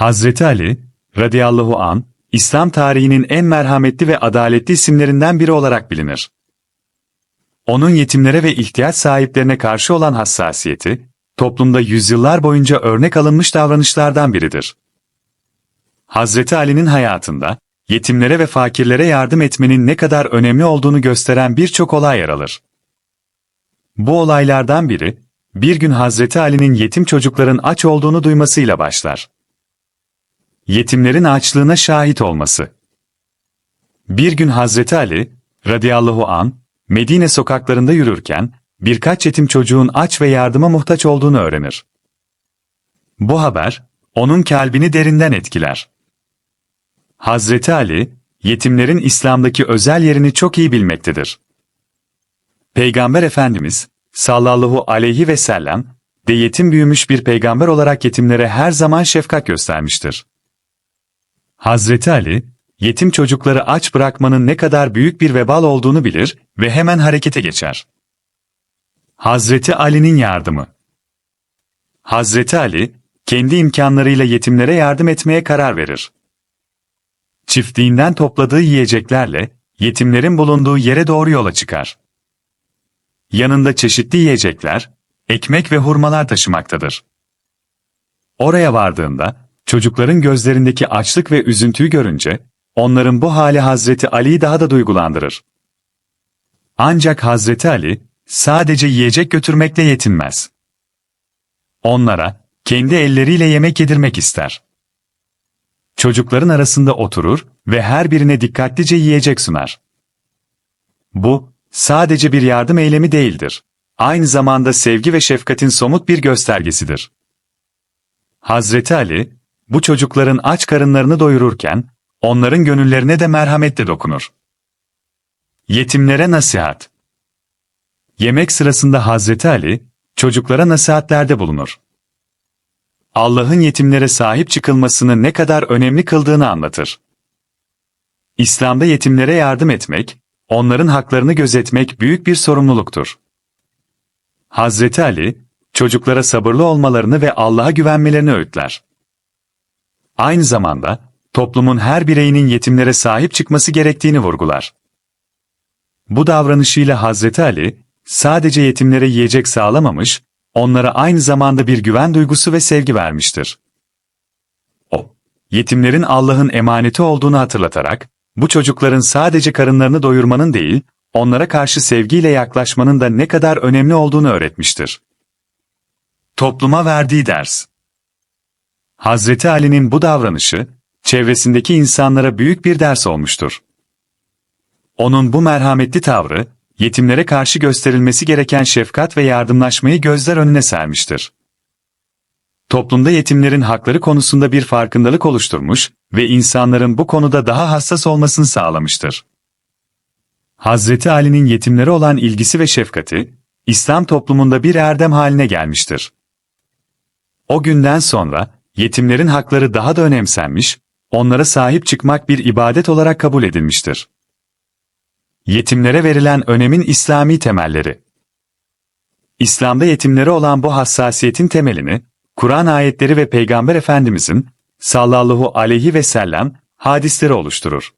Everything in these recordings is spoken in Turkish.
Hazreti Ali, radıyallahu an, İslam tarihinin en merhametli ve adaletli isimlerinden biri olarak bilinir. Onun yetimlere ve ihtiyaç sahiplerine karşı olan hassasiyeti, toplumda yüzyıllar boyunca örnek alınmış davranışlardan biridir. Hazreti Ali'nin hayatında, yetimlere ve fakirlere yardım etmenin ne kadar önemli olduğunu gösteren birçok olay yer alır. Bu olaylardan biri, bir gün Hazreti Ali'nin yetim çocukların aç olduğunu duymasıyla başlar. Yetimlerin açlığına şahit olması. Bir gün Hazreti Ali, radıyallahu an, Medine sokaklarında yürürken, birkaç yetim çocuğun aç ve yardıma muhtaç olduğunu öğrenir. Bu haber, onun kalbini derinden etkiler. Hazreti Ali, yetimlerin İslam'daki özel yerini çok iyi bilmektedir. Peygamber Efendimiz, sallallahu aleyhi ve sellem, de yetim büyümüş bir peygamber olarak yetimlere her zaman şefkat göstermiştir. Hazreti Ali, yetim çocukları aç bırakmanın ne kadar büyük bir vebal olduğunu bilir ve hemen harekete geçer. Hazreti Ali'nin yardımı Hazreti Ali, kendi imkanlarıyla yetimlere yardım etmeye karar verir. Çiftliğinden topladığı yiyeceklerle, yetimlerin bulunduğu yere doğru yola çıkar. Yanında çeşitli yiyecekler, ekmek ve hurmalar taşımaktadır. Oraya vardığında, çocukların gözlerindeki açlık ve üzüntüyü görünce, onların bu hali Hazreti Ali'yi daha da duygulandırır. Ancak Hazreti Ali, sadece yiyecek götürmekle yetinmez. Onlara, kendi elleriyle yemek yedirmek ister. Çocukların arasında oturur ve her birine dikkatlice yiyecek sunar. Bu, sadece bir yardım eylemi değildir. Aynı zamanda sevgi ve şefkatin somut bir göstergesidir. Hazreti Ali, bu çocukların aç karınlarını doyururken, onların gönüllerine de merhametle dokunur. Yetimlere nasihat Yemek sırasında Hazreti Ali, çocuklara nasihatlerde bulunur. Allah'ın yetimlere sahip çıkılmasını ne kadar önemli kıldığını anlatır. İslam'da yetimlere yardım etmek, onların haklarını gözetmek büyük bir sorumluluktur. Hazreti Ali, çocuklara sabırlı olmalarını ve Allah'a güvenmelerini öğütler. Aynı zamanda, toplumun her bireyinin yetimlere sahip çıkması gerektiğini vurgular. Bu davranışıyla Hazreti Ali, sadece yetimlere yiyecek sağlamamış, onlara aynı zamanda bir güven duygusu ve sevgi vermiştir. O, yetimlerin Allah'ın emaneti olduğunu hatırlatarak, bu çocukların sadece karınlarını doyurmanın değil, onlara karşı sevgiyle yaklaşmanın da ne kadar önemli olduğunu öğretmiştir. Topluma verdiği ders Hazreti Ali'nin bu davranışı, çevresindeki insanlara büyük bir ders olmuştur. Onun bu merhametli tavrı, yetimlere karşı gösterilmesi gereken şefkat ve yardımlaşmayı gözler önüne sermiştir. Toplumda yetimlerin hakları konusunda bir farkındalık oluşturmuş ve insanların bu konuda daha hassas olmasını sağlamıştır. Hazreti Ali'nin yetimlere olan ilgisi ve şefkati, İslam toplumunda bir erdem haline gelmiştir. O günden sonra, yetimlerin hakları daha da önemsenmiş, onlara sahip çıkmak bir ibadet olarak kabul edilmiştir. Yetimlere verilen önemin İslami temelleri İslam'da yetimlere olan bu hassasiyetin temelini, Kur'an ayetleri ve Peygamber Efendimizin sallallahu aleyhi ve sellem hadisleri oluşturur.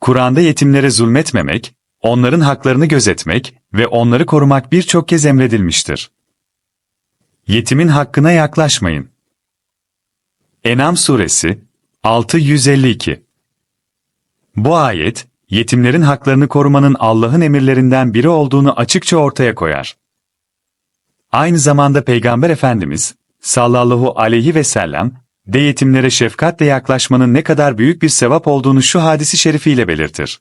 Kur'an'da yetimlere zulmetmemek, onların haklarını gözetmek ve onları korumak birçok kez emredilmiştir. Yetimin hakkına yaklaşmayın. Enam suresi 652 Bu ayet, yetimlerin haklarını korumanın Allah'ın emirlerinden biri olduğunu açıkça ortaya koyar. Aynı zamanda Peygamber Efendimiz, sallallahu aleyhi ve sellem, de yetimlere şefkatle yaklaşmanın ne kadar büyük bir sevap olduğunu şu hadisi şerifiyle belirtir.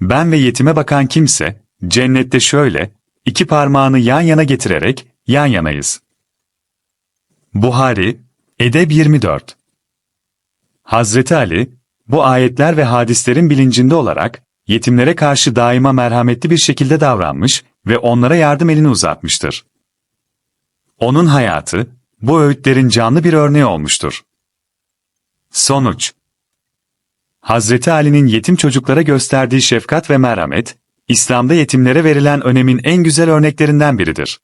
Ben ve yetime bakan kimse, cennette şöyle, iki parmağını yan yana getirerek, yan yanayız. Buhari, Edeb 24 Hazreti Ali, bu ayetler ve hadislerin bilincinde olarak, yetimlere karşı daima merhametli bir şekilde davranmış ve onlara yardım elini uzatmıştır. Onun hayatı, bu öğütlerin canlı bir örneği olmuştur. Sonuç Hazreti Ali'nin yetim çocuklara gösterdiği şefkat ve merhamet, İslam'da yetimlere verilen önemin en güzel örneklerinden biridir.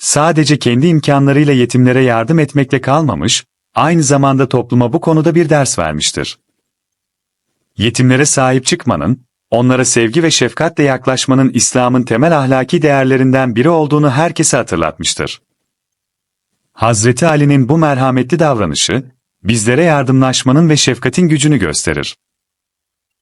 Sadece kendi imkanlarıyla yetimlere yardım etmekle kalmamış, aynı zamanda topluma bu konuda bir ders vermiştir. Yetimlere sahip çıkmanın, onlara sevgi ve şefkatle yaklaşmanın İslam'ın temel ahlaki değerlerinden biri olduğunu herkese hatırlatmıştır. Hazreti Ali'nin bu merhametli davranışı, bizlere yardımlaşmanın ve şefkatin gücünü gösterir.